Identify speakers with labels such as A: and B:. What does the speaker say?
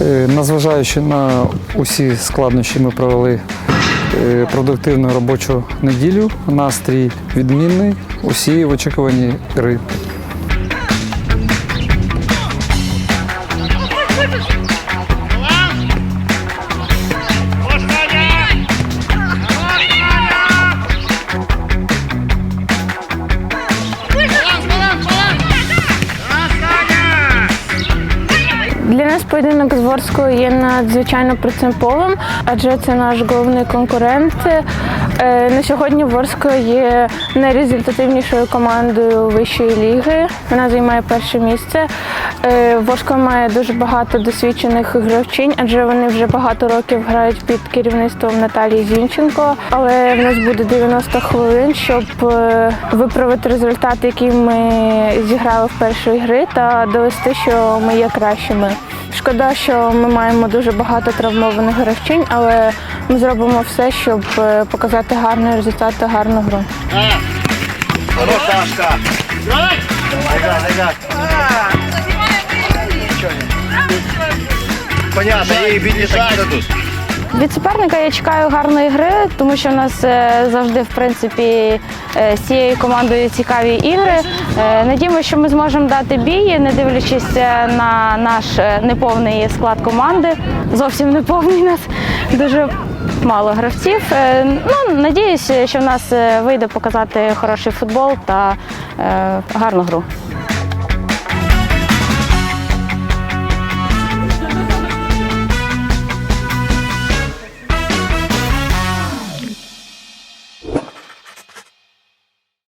A: Незважаючи на усі складнощі, ми провели е, продуктивну робочу неділю. Настрій відмінний. Усі в очікуванні гри.
B: Нас поєдинок з Ворською є надзвичайно принциповим, адже це наш головний конкурент. Е, На сьогодні Ворська є найрезультативнішою командою вищої ліги. Вона займає перше місце. Е, Ворська має дуже багато досвідчених гравчинь, адже вони вже багато років грають під керівництвом Наталії Зінченко. Але в нас буде 90 хвилин, щоб е, виправити результат, який ми зіграли в першої гри, та довести, що ми є кращими. Шкода, що ми маємо дуже багато травмованих гравчинь, але ми зробимо все, щоб е, показати гарний результат та гарну гру.
C: Играй. Понятно, ей бить не так не дадут.
D: Від суперника я чекаю гарної гри, тому що в нас е, завжди, в принципі, е, з цією командою цікаві ігри. Е, Надіємося, що ми зможемо дати бій, не дивлячись на наш неповний склад команди. Зовсім неповний нас дуже мало гравців. Ну, надіюсь, що в нас вийде показати хороший футбол та гарну гру.